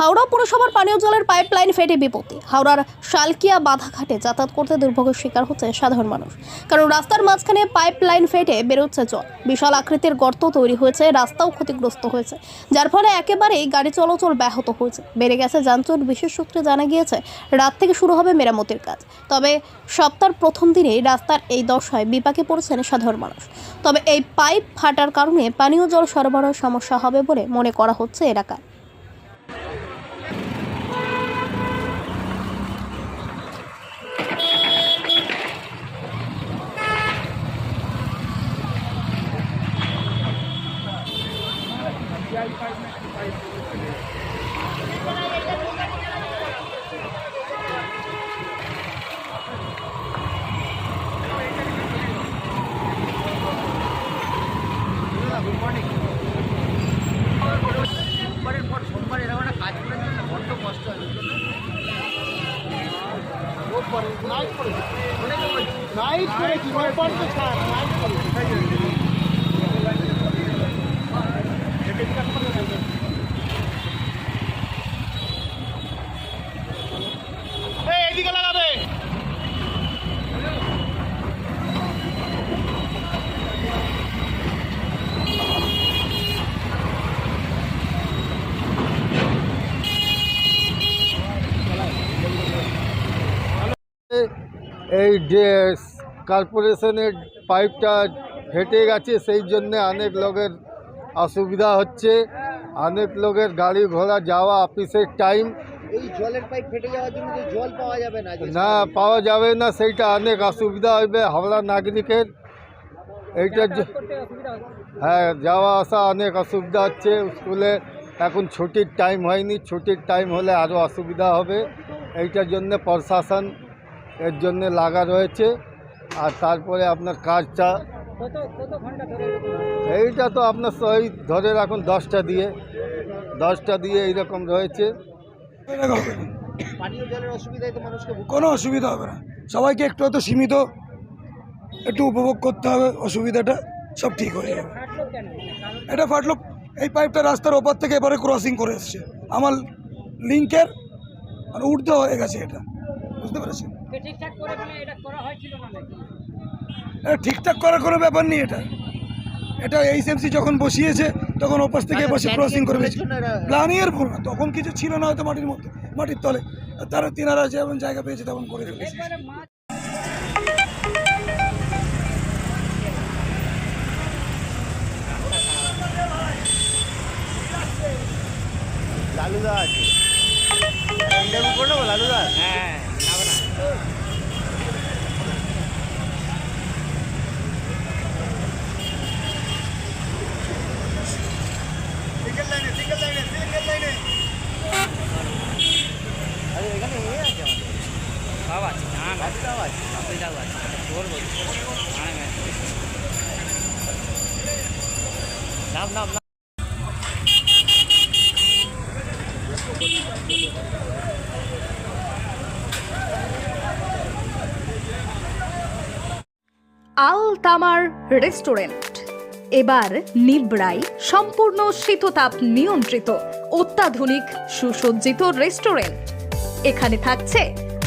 হাওড়া পুরসভার পানীয় জলের পাইপলাইন ফেটে বিপত্তি। হাওড়ার শালকিয়া বাধাঘাটে যাতায়াত করতে দুর্ভোগের শিকার হচ্ছে সাধারণ মানুষ। কারণ রাস্তার মাঝখানে পাইপলাইন ফেটে বেরোচ্ছে জল। বিশাল আকৃতির গর্ত তৈরি হয়েছে, রাস্তাও ক্ষতিগ্রস্ত হয়েছে। যার ফলে একেবারেই গাড়ি চলাচল ব্যাহত হয়েছে। বেড়ে গেছে যানজট, বিশেষ সূত্রে জানা গিয়েছে, রাত থেকে শুরু হবে মেরামতির কাজ। তবে সপ্তাহের প্রথম দিনেই রাস্তার এই দশায় বিপাকে পড়েছেন সাধারণ মানুষ। তবে এই পাইপ ফাটার কারণে পানীয় জল সরবরাহ সমস্যা হবে বলে মনে করা হচ্ছে এলাকায়। কাজ করে নাইট করেছি রোববার তো ছাড় নাইট করেছি এই যে কর্পোরেশনের পাইপটা ফেটে গেছে সেই জন্যে অনেক লোকের অসুবিধা হচ্ছে। অনেক লোকের গাড়ি ঘোড়া যাওয়া অফিসের টাইম। এই জলের পাইপ ফেটে যাওয়ার জন্য জল পাওয়া যাবে না না পাওয়া যাবে না সেইটা অনেক অসুবিধা হবে হাওড়া নাগরিকের। এইটার হ্যাঁ যাওয়া আসা অনেক অসুবিধা হচ্ছে। স্কুলে এখন ছুটির টাইম হয়নি ছুটির টাইম হলে আরও অসুবিধা হবে। এইটার জন্য প্রশাসন এর জন্য লাগা রয়েছে। আর তারপরে আপনার কাজটা এইটা তো আপনার ওই ধরে রাখুন দশটা দিয়ে। দশটা দিয়ে এইরকম রয়েছে। কোনো অসুবিধা হবে না। সবাইকে একটু হয়তো সীমিত একটু উপভোগ করতে হবে অসুবিধাটা সব ঠিক হয়ে যাবে। এটা ফাটলো এই পাইপটা রাস্তার ওপর থেকে এবারে ক্রসিং করে এসছে। আমার লিঙ্কের মানে উর্ধ হয়ে গেছে এটা। বুঝতে পেরেছেন? এটা ঠিকঠাক করার কোনো ব্যাপার নেই এটা। এটা এইচএমসি যখন বসিয়েছে তখন ওপাশ থেকে বসে ক্রসিং করে দিয়েছে। প্ল্যানিংয়ের ভুল না তখন কিছু ছিল না হয়তো মাটির মধ্যে মাটির তলে। তারা তিনারা যেমন জায়গা পেয়েছে তেমন করে ফেলেছে আছে ইন্টারভিউ করে নেব লালুদা হ্যাঁ আরে এখানে এ আছে আমাদের সব আছে গাছটাও আছে আছে আল তামার রেস্টুরেন্ট। এবার নিবড়াই সম্পূর্ণ শীততাপ নিয়ন্ত্রিত, অত্যাধুনিক, সুসজ্জিত রেস্টুরেন্ট। এখানে থাকছে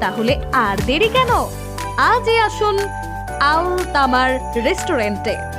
তাহলে আর দেরি কেন? আজই আসুন আল তামার রেস্টুরেন্টে।